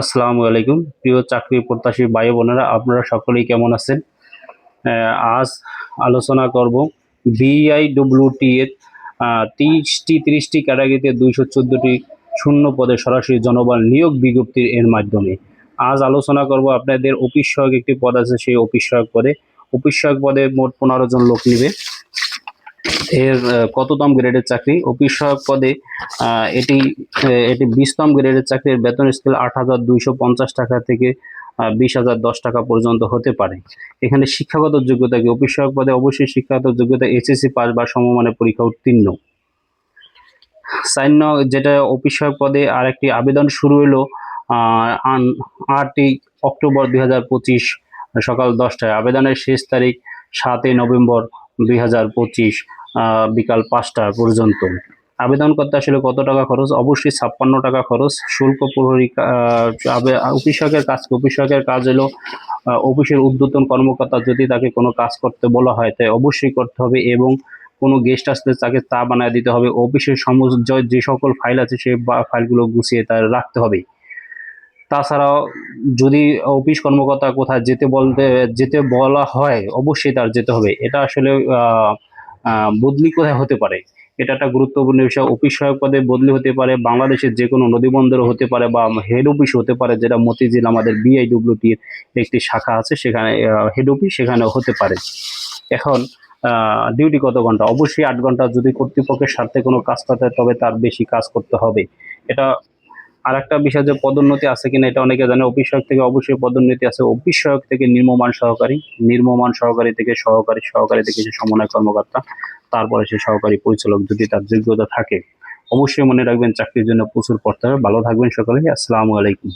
আসসালামু আলাইকুম। প্রিয় চাকরি প্রত্যাশী ভাই বোনেরা, আপনারা সকলেই কেমন আছেন? আজ আলোচনা করব বিআইডব্লিউটি এর তিরিশটি তিরিশটি ক্যাটাগরিতে দুইশো চোদ্দোটি শূন্য পদে সরাসরি জনবল নিয়োগ বিজ্ঞপ্তির এর মাধ্যমে। আজ আলোচনা করব আপনাদের অফিস সহায়ক একটি পদ আছে, সেই অফিস সহায়ক পদে। অফিস সহায়ক পদে মোট পনেরো জন লোক নিবে। এর কততম গ্রেডের চাকরি? অফিস সহায়ক পদে এটি এটি বিশতম গ্রেডের চাকরির বেতন স্কেল আট হাজার দুইশো পঞ্চাশ টাকা থেকে বিশ হাজার দশ টাকা পর্যন্ত হতে পারে। এখানে শিক্ষাগত যোগ্যতা কি? অফিস সহায়ক পদে অবশ্যই শিক্ষাগত যোগ্যতা এসএসসি পাস বা সমমানের পরীক্ষা উত্তীর্ণ। সাইন্য, যেটা অফিস সহায়ক পদে আরেকটি আবেদন শুরু হলো আটই অক্টোবর দুই হাজার পঁচিশ সকাল দশটায়। আবেদনের শেষ তারিখ সাতই নভেম্বর দুই হাজার পঁচিশ বিকাল পাঁচটা পর্যন্ত। আবেদন করতে আসলে কত টাকা খরচ? অবশ্যই ছাপ্পান্ন টাকা খরচ। শুল্ক প্রহরী অফিসকের কাজ অফিসকের কাজ হলো অফিসের উদ্বোধন কর্মকর্তা যদি তাকে কোনো কাজ করতে বলা হয়, তাই অবশ্যই করতে হবে এবং কোনো গেস্ট আসলে তাকে চা বানায় দিতে হবে। অফিসের সমস্ত যে সকল ফাইল আছে সেই ফাইলগুলো গুছিয়ে তার রাখতে হবে। তাছাড়াও যদি অফিস কর্মকর্তা কোথায় যেতে বলতে, যেতে বলা হয়, অবশ্যই তার যেতে হবে। এটা আসলে বদলি কোথায় হতে পারে? এটা একটা গুরুত্বপূর্ণ বিষয়। অফিস সহায়ক পদে বদলি হতে পারে, বাংলাদেশের যে কোনো নদী বন্দরও হতে পারে, বা হেড অফিস হতে পারে, যেটা মতিঝিল, আমাদের বিআইডব্লিউটির একটি শাখা আছে, সেখানে হেড অফিস সেখানে হতে পারে। এখন ডিউটি কত ঘণ্টা? অবশ্যই আট ঘণ্টা। যদি কর্তৃপক্ষের স্বার্থে কোনো কাজ করতে হয়, তবে তার বেশি কাজ করতে হবে। এটা আর একটা বিষয় যে পদোন্নতি আছে কিনা, এটা অনেকে জানে। অফিস সহায়ক থেকে অবশ্যই পদোন্নতি আছে। অফিস সহায়ক থেকে নির্মমান সহকারী নির্মমান সহকারী থেকে সহকারী সহকারী থেকে সে সমন্বয় কর্মকর্তা, তারপরে সে সহকারী পরিচালক যদি তার যোগ্যতা থাকে, অবশ্যই মনে রাখবেন, চাকরির জন্য প্রচুর পড়তে হবে। ভালো থাকবেন সকলে আসসালামু আলাইকুম।